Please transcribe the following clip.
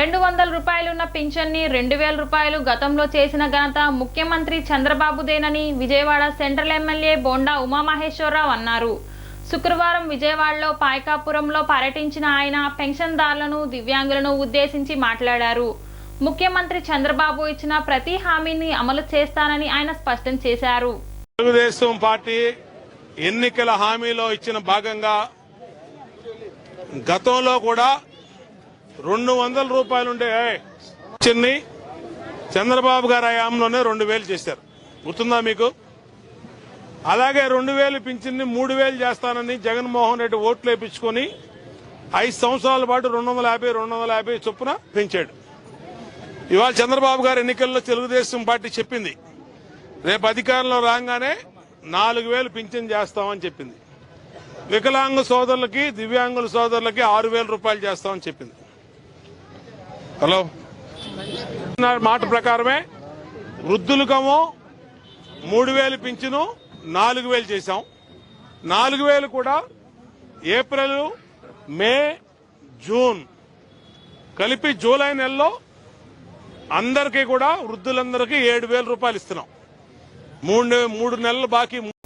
రెండు వందల రూపాయలున్న పింఛన్ని రెండు వేల రూపాయలు గతంలో చేసిన ఘనత ముఖ్యమంత్రి చంద్రబాబుదేనని విజయవాడ సెంట్రల్ ఎమ్మెల్యే బోండా ఉమామహేశ్వరరావు అన్నారు. శుక్రవారం విజయవాడలో పాయకాపురంలో పర్యటించిన ఆయన పెన్షన్దారులను దివ్యాంగులను ఉద్దేశించి మాట్లాడారు. ముఖ్యమంత్రి చంద్రబాబు ఇచ్చిన ప్రతి హామీని అమలు చేస్తానని ఆయన స్పష్టం చేశారు. తెలుగుదేశం పార్టీ ఎన్నికల హామీలో ఇచ్చిన భాగంగా గతంలో కూడా రెండు వందల రూపాయలుండే చిన్ని చంద్రబాబు గారి హయాంలోనే రెండు వేలు చేశారు. గుర్తుందా మీకు? అలాగే రెండు వేలు పింఛన్ని మూడు వేలు చేస్తానని జగన్మోహన్ రెడ్డి ఓట్లు వేయించుకొని ఐదు సంవత్సరాల పాటు రెండు వందల యాభై రెండు వందల యాభై చొప్పున పెంచాడు. ఇవాళ చంద్రబాబు గారు ఎన్నికల్లో తెలుగుదేశం పార్టీ చెప్పింది. రేపు అధికారంలో రాగానే నాలుగు వేలు పింఛన్ చేస్తామని చెప్పింది. వికలాంగ సోదరులకి దివ్యాంగుల సోదరులకి ఆరు వేల రూపాయలు చేస్తామని చెప్పింది. హలో. నా మాట ప్రకారమే. వృద్ధులకము మూడు వేలు పింఛను నాలుగు వేలు చేశాం. నాలుగు వేలు కూడా ఏప్రిల్ మే జూన్. కలిపి జూలై నెలలో అందరికీ కూడా వృద్ధులందరికీ ఏడు వేల రూపాయలు ఇస్తున్నాం. మూడు మూడు నెలలు బాకీ